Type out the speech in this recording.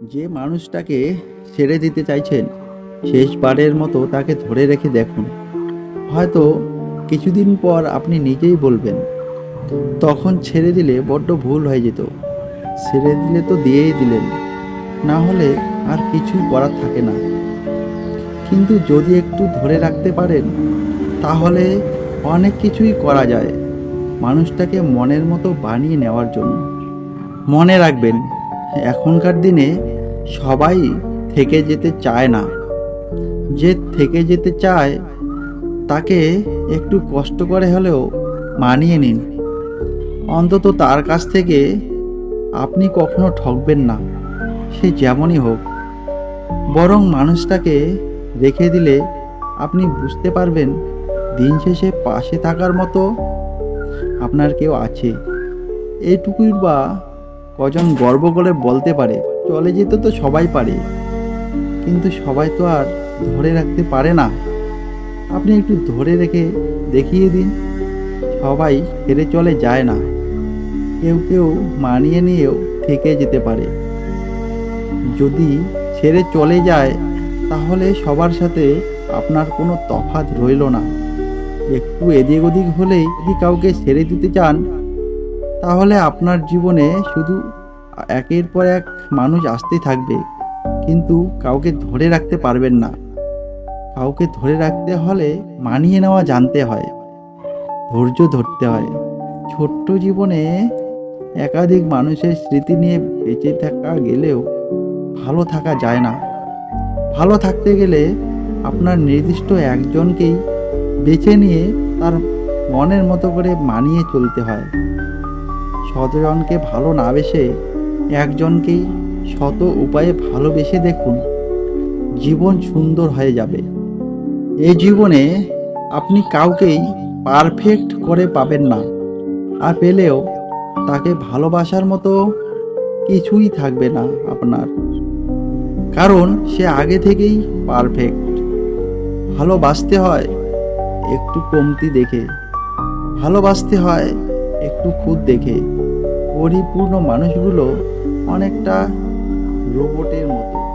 যে মানুষটাকে ছেড়ে দিতে চাইছেন, শেষবারের মতো তাকে ধরে রেখে দেখুন। হয়তো কিছুদিন পর আপনি নিজেই বলবেন, তখন ছেড়ে দিলে বড্ড ভুল হয়ে যেত। ছেড়ে দিলে তো দিয়েই দিলেন। না হলে আর কিছুই করার থাকে না। কিন্তু যদি একটু ধরে রাখতে পারেন, তাহলে অনেক কিছুই করা যায়। মানুষটাকে মনের মতো বানিয়ে নেওয়ার জন্য। মনে রাখবেন এখনকার দিনে সবাই থেকে যেতে চায় না। যে থেকে যেতে চায়, তাকে একটু কষ্ট করে হলেও মানিয়ে নিন। অন্তত তার কাছ থেকে আপনি কখনো ঠকবেন না, সে যেমনই হোক। বরং মানুষটাকে রেখে দিলে আপনি বুঝতে পারবেন, দিন শেষে পাশে থাকার মতো আপনার কেউ আছে। এটুকুই বা কজন গর্ব করে বলতে পারে, চলে যেতে তো সবাই পারে। কিন্তু সবাই তো আর ধরে রাখতে পারে না। আপনি একটু ধরে রেখে দেখিয়ে দিন। সবাই ছেড়ে চলে যায় না। কেউ কেউ মানিয়ে নিয়েও থেকে যেতে পারে। যদি ছেড়ে চলে যায়, তাহলে সবার সাথে আপনার কোনো তফাৎ রইল না। একটু এদিক ওদিক হলেই যদি কাউকে ছেড়ে দিতে চান তাহলে আপনার জীবনে শুধু একের পর এক মানুষ আসতেই থাকবে, কিন্তু কাউকে ধরে রাখতে পারবেন না। কাউকে ধরে রাখতে হলে মানিয়ে নেওয়া জানতে হয়, ধৈর্য ধরতে হয়। ছোট্ট জীবনে একাধিক মানুষের স্মৃতি নিয়ে বেঁচে থাকা গেলেও ভালো থাকা যায় না। ভালো থাকতে গেলে আপনার নির্দিষ্ট একজনকেই বেছে নিয়ে তার মনের মতো করে মানিয়ে চলতে হয়। শতজনকে ভালো না বেসে একজনকেই শত উপায়ে ভালোবেসে দেখুন, জীবন সুন্দর হয়ে যাবে। এই জীবনে আপনি কাউকেই পারফেক্ট করে পাবেন না, আর পেলেও তাকে ভালোবাসার মতো কিছুই থাকবে না আপনার। কারণ সে আগে থেকেই পারফেক্ট ভালোবাসতে হয় একটু কমতি দেখে। ভালোবাসতে হয় একটু খুদ দেখে। পরিপূর্ণ মানুষগুলো অনেকটা রোবটের মতো।